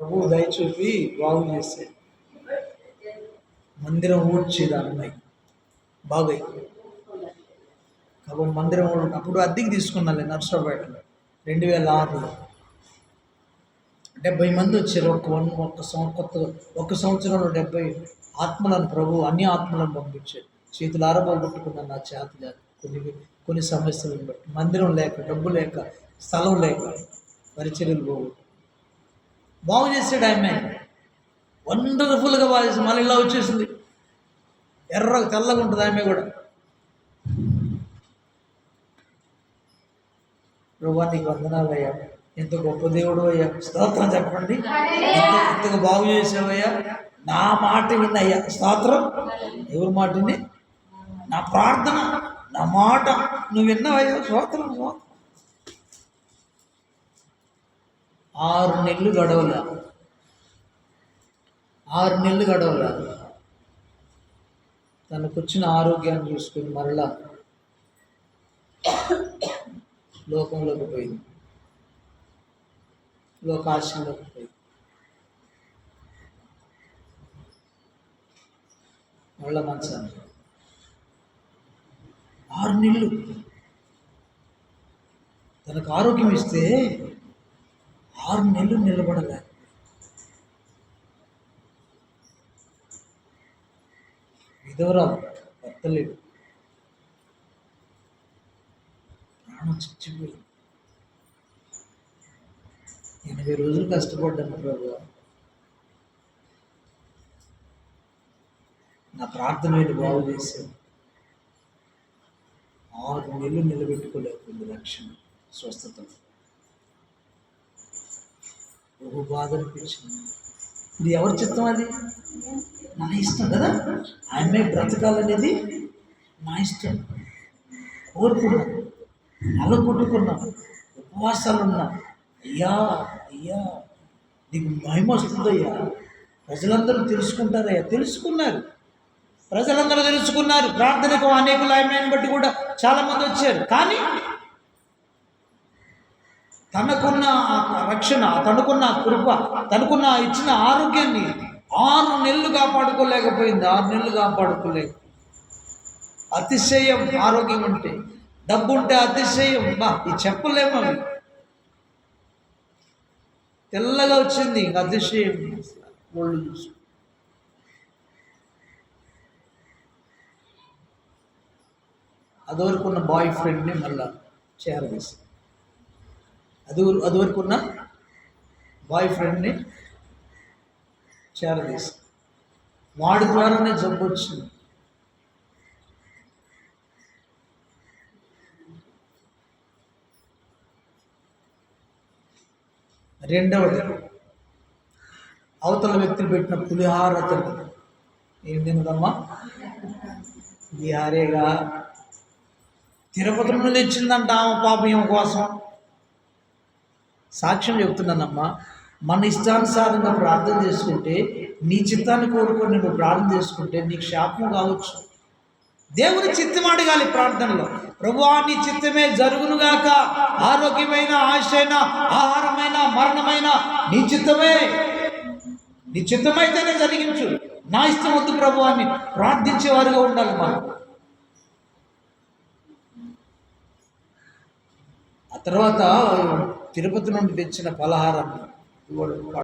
ప్రభు దయచూపి బాగు చేసే మందిరం ఊడ్చేది ఆ అమ్మాయి. బాబాయ్ కాబట్టి మందిరం అప్పుడు అద్దెకి తీసుకున్నాలే నర్సరావుపేటలో రెండు వేల ఆరులో. డెబ్బై మంది వచ్చారు ఒక వన్ ఒక్క కొత్త ఒక సంవత్సరంలో డెబ్బై ఆత్మలను ప్రభు అన్ని ఆత్మలను పంపించారు చేతులు ఆరబోగొట్టుకున్నాను నా చేతులు కొన్ని కొన్ని సమస్యలను బట్టి. మందిరం లేక డబ్బు లేక స్థలం లేక పరిచర్యలు పోగొట్టు బాగు చేసాడు ఆమె వండర్ఫుల్గా బాగు చేసి మళ్ళీ ఇలా వచ్చేసింది. ఎర్ర తెల్లగా ఉంటుంది ఆమె కూడా. ప్రభా నీకు వందనాలు అయ్యా. ఎంత గొప్ప దేవుడు అయ్యా. స్తోత్రం చెప్పండి. ఎంత ఎంతగా బాగు చేసావయ్యా నా మాట విన్నయ్యా స్తోత్రం. ఎవరి మాటని నా ప్రార్థన నా మాట నువ్వు విన్నావయ్యా? స్తోత్రం స్తోత్రం. ఆరు నెలలు గడవల. ఆరు నెలలు గడవలా. తనకు వచ్చిన ఆరోగ్యాన్ని చూసుకుని మరలా లోకంలోకి పోయింది. లోకాశంలోకి పోయింది. మళ్ళా మంచాన్ని. ఆరు నెలలు. తనకు ఆరోగ్యం ఇస్తే ఆరు నెలలు నిలబడలే. విధవరాలు భర్త లేడు ప్రాణం చచ్చిపోయింది. ఎనభై రోజులు కష్టపడ్డాను ప్రభు. నా ప్రార్థన వెళ్ళి బాగు చేశాను. ఆరు నెలలు నిలబెట్టుకోలేకపోయింది రక్షణ స్వస్థత. బహు బాధ అనిపించింది ఇది ఎవరి చిత్తం అది? నా ఇష్టం కదా? ఆమె బ్రతకాలనేది నా ఇష్టం. కోరుకున్నాను అలగొట్టుకున్నాను ఉపవాసాలు ఉన్నా. అయ్యా అయ్యా నీకు మహిమ వస్తుందయ్యా. ప్రజలందరూ తెలుసుకుంటారయ్యా. తెలుసుకున్నారు. ప్రజలందరూ తెలుసుకున్నారు. ప్రార్థనకు అనేకులు ఆమెను బట్టి కూడా చాలామంది వచ్చారు. కానీ తనకున్న రక్షణ తనకున్న కృప తనకున్న ఇచ్చిన ఆరోగ్యాన్ని ఆరు నెలలు కాపాడుకోలేకపోయింది ఆరు నెలలు కాపాడుకోలేదు. అతిశయం ఆరోగ్యం ఉంటే డబ్బు ఉంటే అతిశయం. బా ఇది చెప్పలేము అవి? తెల్లగా వచ్చింది ఇంక అతిశయం. ఒళ్ళు చూసి అదివరకు బాయ్ ఫ్రెండ్ని మళ్ళా చేరవేసింది అది అదివరకు ఉన్న బాయ్ ఫ్రెండ్ని చేరదీసి వాడి ద్వారానే జబ్బు వచ్చింది. రెండవది అవతల వ్యక్తులు పెట్టిన పులిహార తిన్నది ఏం తినదమ్మా? పులిహారేగా. తిరుపతి నుండి ఇచ్చిందంట ఆమె పాపం కోసం. సాక్ష్యం చెప్తున్నానమ్మా మన ఇష్టానుసారంగా ప్రార్థన చేసుకుంటే నీ చిత్తాన్ని కోరుకొని నువ్వు ప్రార్థన చేసుకుంటే నీకు శాపం కావచ్చు. దేవుని చిత్తం అడగాలి ప్రార్థనలో. ప్రభువా నీ చిత్తమే జరుగునుగాక ఆరోగ్యమైన ఆశైన ఆహారమైన మరణమైన నీ చిత్తమే. నీ చిత్తమైతేనే జరిగించు. నా ఇష్టం వద్దు ప్రభు అని ప్రార్థించేవారుగా ఉండాలి మనం. ఆ తర్వాత తిరుపతి నుండి తెచ్చిన పలహారం